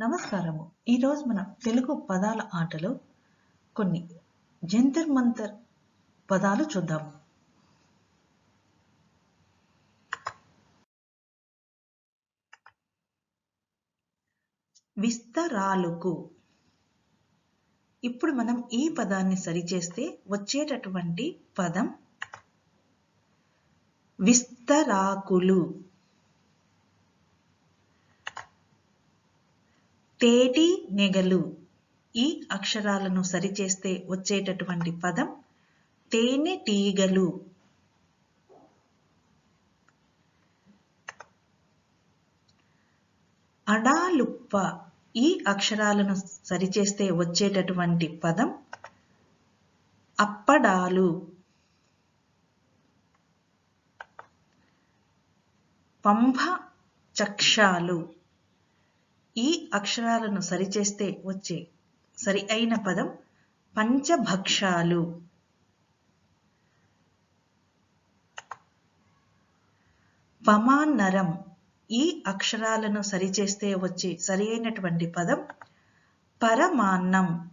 నమస్కారము. ఈరోజు మనం తెలుగు పదాల ఆటలో కొన్ని జంతర్ మంతర్ పదాలు చూద్దాము విస్తరాలుకు. ఇప్పుడు మనం ఈ పదాన్ని సరిచేస్తే వచ్చేటటువంటి పదం విస్తరాకులు. తేటి నెగలు ఈ అక్షరాలను సరిచేస్తే వచ్చేటటువంటి పదం తేనె టీగలు అడాలుప్ప ఈ అక్షరాలను సరిచేస్తే వచ్చేటటువంటి పదం అప్పడాలు. పంభ చక్షాలు ఈ అక్షరాలను సరిచేస్తే వచ్చే సరి అయిన పదం పంచభక్షాలు. పమాన్నరం ఈ అక్షరాలను సరిచేస్తే వచ్చే సరి అయినటువంటి పదం పరమాన్నం.